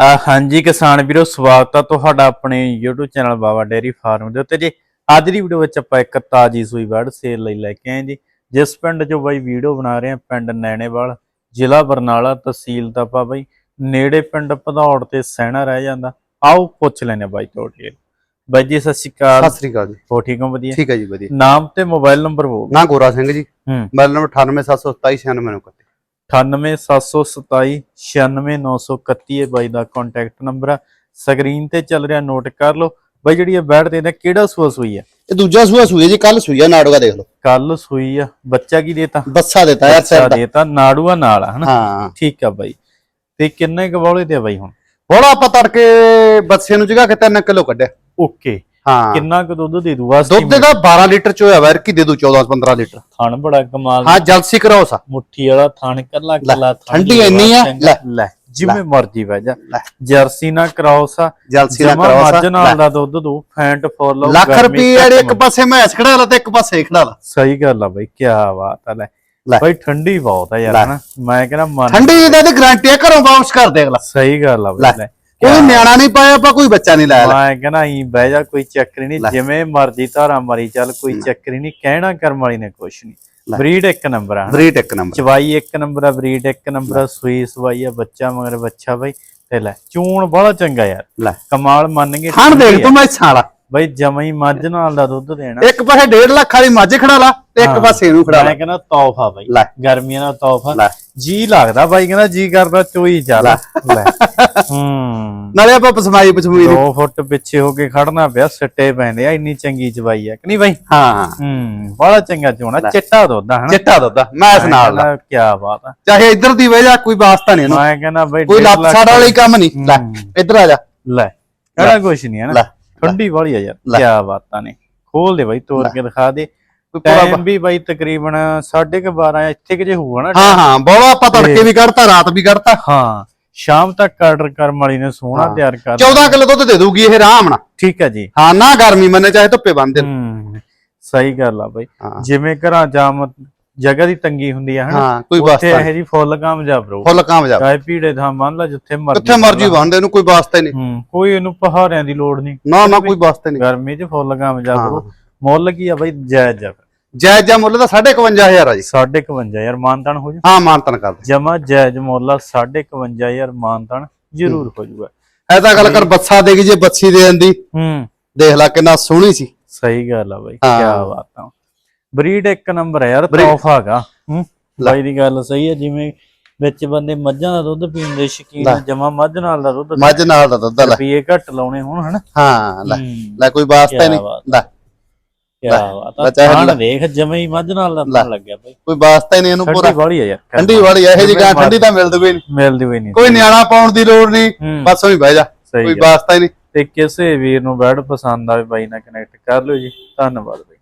ਹਾਂਜੀ ਕਿਸਾਨ ਵੀਰੋ ਸਵਾਗਤ ਆ ਤੁਹਾਡਾ ਆਪਣੇ YouTube channel Baba dairy farm ਦੇ ਉੱਤੇ ਜੀ। ਅੱਜ ਦੀ ਵੀਡੀਓ ਵਿੱਚ ਆਪਾਂ ਇੱਕ ਤਾਜੀ ਸੂਈ ਵਰਡ ਸੇਲ ਲਈ ਲੈ ਕੇ ਆਏ ਜੀ। ਜਿਸ ਪਿੰਡ 'ਚੋਂ ਬਾਈ ਵੀਡੀਓ ਬਣਾ ਰਹੇ ਆ ਪਿੰਡ ਨੈਣੇਵਾਲ ਜ਼ਿਲ੍ਹਾ ਬਰਨਾਲਾ ਤਹਿਸੀਲ ਦਾ ਪਾ ਬਾਈ। ਨੇੜੇ ਪਿੰਡ ਭਦੌੜ ਤੇ ਸੈਣਾ ਰਹਿ ਜਾਂਦਾ। ਆਓ ਪੁੱਛ ਲੈਨੇ ਬਾਈ ਤੁਹਾਡੇ ਬਾਈ ਜੀ ਸਤਿ ਸ਼੍ਰੀ ਅਕਾਲ। ਸਤਿ ਸ਼੍ਰੀ ਅਕਾਲ ਜੀ। ਹੋ ਠੀਕ ਹੋ? ਵਧੀਆ? ਠੀਕ ਹੈ ਜੀ ਵਧੀਆ। ਨਾਮ ਤੇ ਮੋਬਾਈਲ ਨੰਬਰ ਬੋਲ ਨਾ ਗੋਰਾ ਸਿੰਘ ਜੀ। ਮੋਬਾਈਲ ਨੰਬਰ 9872796991 9872796931 ਇਹ ਬਾਈ ਦਾ ਕੰਟੈਕਟ ਨੰਬਰ ਆ। ਸਕਰੀਨ ਤੇ ਚੱਲ ਰਿਹਾ ਨੋਟ ਕਰ ਲਓ। ਬਾਈ ਜਿਹੜੀ ਇਹ ਬੈਠ ਦੇਣਾ ਕਿਹੜਾ ਸੂਆ ਸੂਈ ਆ? ਇਹ ਦੂਜਾ ਸੂਆ ਸੂਈ ਜੀ ਕੱਲ ਸੂਈਆ ਨਾੜੂਆ ਦੇਖ ਲਓ। ਕੱਲ ਸੂਈ ਆ। ਬੱਚਾ ਕੀ ਦੇਤਾ? ਬੱਸਾ ਦੇਤਾ ਯਾਰ ਬੱਸਾ ਦੇਤਾ ਨਾੜੂਆ ਨਾਲ ਆ ਹਨਾ? ਠੀਕ ਆ ਬਾਈ। ਤੇ ਕਿੰਨੇ ਕਬੌਲੇ ਤੇ ਆ ਬਾਈ ਹੁਣ? ਬੋਲਾ ਆਪਾਂ ਤੜਕੇ ਬੱਸੇ ਨੂੰ ਜਗਾ ਕੇ 3 ਕਿਲੋ ਕੱਢਿਆ। ਓਕੇ। ਹਾਂ। ਕਿੰਨਾ ਕੁ ਦੁੱਧ ਦੇ ਦੂ ਵਾਸਤੇ ਦੁੱਧ ਦਾ 12 ਲੀਟਰ ਚ ਹੋਇਆ ਵੈਰ ਕੀ ਦੇ ਦੂ 14 15 ਲੀਟਰ। ਥਣ ਬੜਾ ਕਮਾਲ ਹਾਂ ਜਲਸੀ ਕਰਾਓ ਸਾ। ਮੁੱਠੀ ਵਾਲਾ ਥਣ ਕੱਲਾ ਕੱਲਾ ਥਣ ਠੰਡੀ ਇੰਨੀ ਆ। ਲੈ। ਲੈ ਜਿਵੇਂ ਮਰਜ਼ੀ ਬਹਿ ਜਾ। ਜਰਸੀ ਨਾ ਕਰਾਉਸ ਆ ਜਲਸੀ ਨਾ ਜਮਾ ਕਰਾਓ ਮੱਝ ਸਾ ਨਾਲ ਦਾ ਦੁੱਧ ਦੂ ਫੈਂਟ ਫੁੱਲ ਲੱਖ ਰੁਪਏ ਜਿਹੜੇ ਇੱਕ ਪਾਸੇ ਮੈਚ ਖੜਾ ਲਾ ਤੇ ਇੱਕ ਪਾਸੇ ਖੜਾ ਲਾ। ਸਹੀ ਗੱਲ ਆ ਬਈ ਕੀ ਬਾਤ ਆ ਲੈ। ਬਈ ਠੰਡੀ ਬਹੁਤ ਆ ਯਾਰ। ਹਨਾ। ਮੈਂ ਕਹਿੰਦਾ ਮਨ ਠੰਡੀ ਇਹਦਾ ਤੇ ਗਾਰੰਟੀ ਆ ਘਰੋਂ ਵਾਪਸ ਕਰ ਦੇ ਅਗਲਾ। ਸਹੀ ਗੱਲ ਆ ਬਈ ਕੋਈ ਨਿਆਣਾ ਨਹੀਂ ਪਾਇਆ ਆਪਾਂ ਕੋਈ ਬੱਚਾ ਨਹੀਂ ਲਾਇਆ। ਮੈਂ ਕਹਿੰਦਾ ਹੀ ਬਹਿ ਜਾ ਕੋਈ ਚੱਕਰ ਨਹੀਂ। ਜਿਵੇਂ ਮਰਜ਼ੀ ਧਾਰਾ ਮਾਰੀ ਚੱਲ ਕੋਈ ਚੱਕਰ ਨਹੀਂ। ਕਹਿਣਾ ਕਰਮ ਵਾਲੀ ਨੇ ਕੁਛ ਨਹੀਂ। ਬਰੀਡ ਇੱਕ ਨੰਬਰ ਆ। ਬਰੀਟ ਇੱਕ ਨੰਬਰ। ਚਵਾਈ ਇੱਕ ਨੰਬਰ ਆ ਬਰੀਡ ਇੱਕ ਨੰਬਰ ਆ ਸੂਈ ਸਵਾਈ ਆ ਬੱਚਾ ਮਗਰ ਬੱਚਾ ਬਈ। ਤੇ ਲੈ ਚੂਣ ਬੜਾ ਚੰਗਾ ਯਾਰ। ਲੈ। ਕਮਾਲ ਮੰਨ ਗਏ। ਖਾਣ ਦੇਖ ਤੂੰ ਮੈਂ ਛਾਲਾ। ਬਈ ਜਮਾ ਹੀ ਮੱਝ ਨਾਲ ਦਾ ਦੁੱਧ ਦੇਣਾ। ਇੱਕ ਪਾਸੇ 1.5 ਲੱਖ ਵਾਲੀ ਮੱਝ ਖੜਾ ਲਾ ਤੇ ਇੱਕ। ਪਾਸੇ ਇਹਨੂੰ ਖੜਾ ਲਾ। ਮੈਂ ਕਹਿੰਦਾ ਤੋਹਫਾ ਬਈ। ਗਰਮੀਆਂ ਦਾ ਤੋਹਫਾ ਜੀ ਲੱਗਦਾ ਬਾਈ ਕਹਿੰਦਾ ਜੀ ਕਰਦਾ ਚੋਈ ਚੱਲ ਲੈ। ਹੂੰ। ਨਾਲੇ ਆਪਾਂ ਪਸਮਾਈ ਪਸਮੂਈ ਦੀ 2 ਫੁੱਟ ਪਿੱਛੇ ਹੋ ਕੇ ਖੜਨਾ ਪਿਆ ਸਿੱਟੇ ਪੈਂਦੇ ਆ ਇੰਨੀ ਚੰਗੀ ਚਵਾਈ ਆ ਕਿ ਨਹੀਂ ਬਾਈ? ਹਾਂ। ਹੂੰ ਬੜਾ ਚੰਗਾ ਚੋਣਾ ਚਿੱਟਾ ਦੁੱਧ ਹਨਾ? ਚਿੱਟਾ ਦੁੱਧ ਆ, ਮੈਸ ਨਾਲ ਦਾ ਕੀ ਬਾਤ ਆ। ਚਾਹੇ ਇੱਧਰ ਦੀ ਵਜ੍ਹਾ ਕੋਈ ਵਾਸਤਾ ਨਹੀਂ ਇਹਨੂੰ। ਮੈਂ ਕਹਿੰਦਾ ਬਾਈ ਕੋਈ ਲੱਤ ਸਾੜਾ ਵਾਲੀ ਕੰਮ ਨਹੀਂ। ਲੈ। ਇੱਧਰ ਆ ਜਾ। ਲੈ। ਕੁਛ ਨਹੀਂ ਹੈ ਲੈ, ਨਾ ਠੰਡੀ ਵਾਲੀ ਆ ਯਾਰ ਕੀ ਬਾਤਾਂ ਨੇ। ਖੋਲ ਦੇ ਬਾਈ ਤੋੜ ਕੇ ਦਿਖਾ ਦੇ। ਕੋਈ ਪੂਰਾ ਟਾਈਮ ਵੀ ਬਾਈ ਤਕਰੀਬਨ 12:30 ਇੱਥੇ ਕਿ ਜੇ ਹੋਊਗਾ ਨਾ ਹਾਂ ਹਾਂ ਬੋਲਾ ਆਪਾਂ ਤੜਕੇ ਵੀ ਕੱਢਤਾ ਰਾਤ ਵੀ ਕੱਢਤਾ। ਹਾਂ ਸ਼ਾਮ ਤੱਕ ਆਰਡਰ ਕਰਨ ਵਾਲੀ ਨੇ ਸੋਹਣਾ। ਤਿਆਰ ਕਰ 14 ਕਿਲੋ ਦੁੱਧ ਦੇ ਦੂਗੀ ਇਹ ਆਰਾਮ ਨਾਲ। ਠੀਕ ਹੈ ਜੀ। ਹਾਂ ਨਾ ਗਰਮੀ ਮੰਨੇ ਚਾਹੇ ਧੁੱਪੇ ਬੰਦ ਦੇ ਸਹੀ ਗੱਲ ਆ ਬਾਈ। ਜਿਵੇਂ ਘਰਾਂ ਜਾਮ ਜਗ੍ਹਾ ਦੀ ਤੰਗੀ ਹੁੰਦੀ ਆ ਹਨਾ? ਹਾਂ ਕੋਈ ਉੱਥੇ ਵਾਸਤਾ ਇਹ ਜੀ ਫੁੱਲ ਕਾਮਯਾਬ ਰਹੋ। ਫੁੱਲ ਕਾਮਯਾਬ। ਚਾਹੇ ਪੀੜੇ ਥਾਂ ਮੰਨ ਲਾ ਜਿੱਥੇ ਮਰਜ਼ੀ ਕਿੱਥੇ ਮਰਜ਼ੀ ਬੰਦੇ ਇਹਨੂੰ ਕੋਈ ਵਾਸਤਾ ਹੀ ਨਹੀਂ। ਹੂੰ ਕੋਈ ਇਹਨੂੰ ਪਹਾੜਿਆਂ ਦੀ ਲੋੜ ਨਹੀਂ। ਨਾ ਨਾ ਕੋਈ ਵਾਸਤਾ ਨਹੀਂ। ਗਰਮੀ 'ਚ ਫੁੱਲ ਕਾਮਯਾਬ। ਰਹੋ। ਮੁੱਲ ਕੀ ਆ ਬਾਈ? ਜਾਇਜ਼ ਜਾ ਜਾਇਜ਼ ਜਾ ਮੁੱਲ ਦਾ 51500 ਆ ਜੀ। 5.50 ਯਾਰ ਮਾਨਤਨ ਹੋ ਜਾ ਹਾਂ ਮਾਨਤਨ ਕਰਦੇ ਜਮਾ ਜਾਇਜ਼ ਮੁੱਲ ਆ 5.50 ਯਾਰ ਮਾਨਤਨ ਜ਼ਰੂਰ ਹੋ। ਜਾਊਗਾ। ਐ ਤਾਂ ਗੱਲ ਕਰ ਬੱਸਾ ਦੇ ਗਈ ਜੇ ਬੱਚੀ ਦੇ ਜਾਂਦੀ ਹੂੰ। ਦੇਖ ਲੈ ਕਿੰਨਾ ਸੋਹਣੀ ਸੀ। ਸਹੀ ਗੱਲ ਆ ਬਾਈ। ਕੀ ਬਾਤ ਆ। ਬਰੀਡ ਇੱਕ ਨੰਬਰ ਹੈ ਯਾਰ ਤੋਹਫਾ ਹੈਗਾ। ਹੂੰ ਬਾਈ ਦੀ ਗੱਲ ਸਹੀ ਹੈ ਜਿਵੇਂ ਵਿੱਚ ਬੰਦੇ ਮੱਝਾਂ ਦਾ ਦੁੱਧ ਪੀਣ ਦੇ ਸ਼ੌਕੀਨ। ਜਮਾ ਮੱਝ ਨਾਲ ਦਾ ਦੁੱਧ ਮੱਝ ਨਾਲ ਦਾ ਦੁੱਧ ਲੈ। ਰੁਪਏ ਘੱਟ ਲਾਉਣੇ ਹੁਣ ਹਨਾ? ਹਾਂ ਲੈ। ਕੋਈ ਵਾਸਤਾ ਹੀ ਕਿਆ ਨਹੀਂ। ਲੈ। ਕੀ ਲੈ, ਬਾਤ। ਆ ਲੈ। ਦੇਖ ਜਮਾ ਹੀ ਮੱਝ ਨਾਲ ਦਾ ਲੱਗਿਆ ਬਾਈ। ਕੋਈ ਵਾਸਤਾ ਹੀ ਨਹੀਂ ਇਹਨੂੰ ਪੂਰਾ। ਠੰਡੀ ਵਾਲੀ ਆ ਯਾਰ। ਠੰਡੀ ਵਾਲੀ ਇਹੋ ਜੀ ਗਾਂ ਠੰਡੀ ਤਾਂ ਮਿਲਦੀ ਕੋਈ ਨਹੀਂ। ਮਿਲਦੀ ਹੋਈ ਨਹੀਂ। ਕੋਈ ਨਿਆਣਾ ਪਾਉਣ ਦੀ ਲੋੜ ਨਹੀਂ। ਬਸ ਉਹੀ ਬਹਿ ਜਾ। ਸਹੀ ਕੋਈ ਗੱਲ। ਵਾਸਤਾ ਹੀ ਨਹੀਂ। ਤੇ ਕਿਸੇ ਵੀਰ ਨੂੰ ਬੈਡ ਪਸੰਦ ਆਵੇ ਬਾਈ ਨਾਲ ਕਨੈਕਟ ਕਰ ਲਿਓ ਜੀ। ਧੰਨਵਾਦ ਬਾਈ।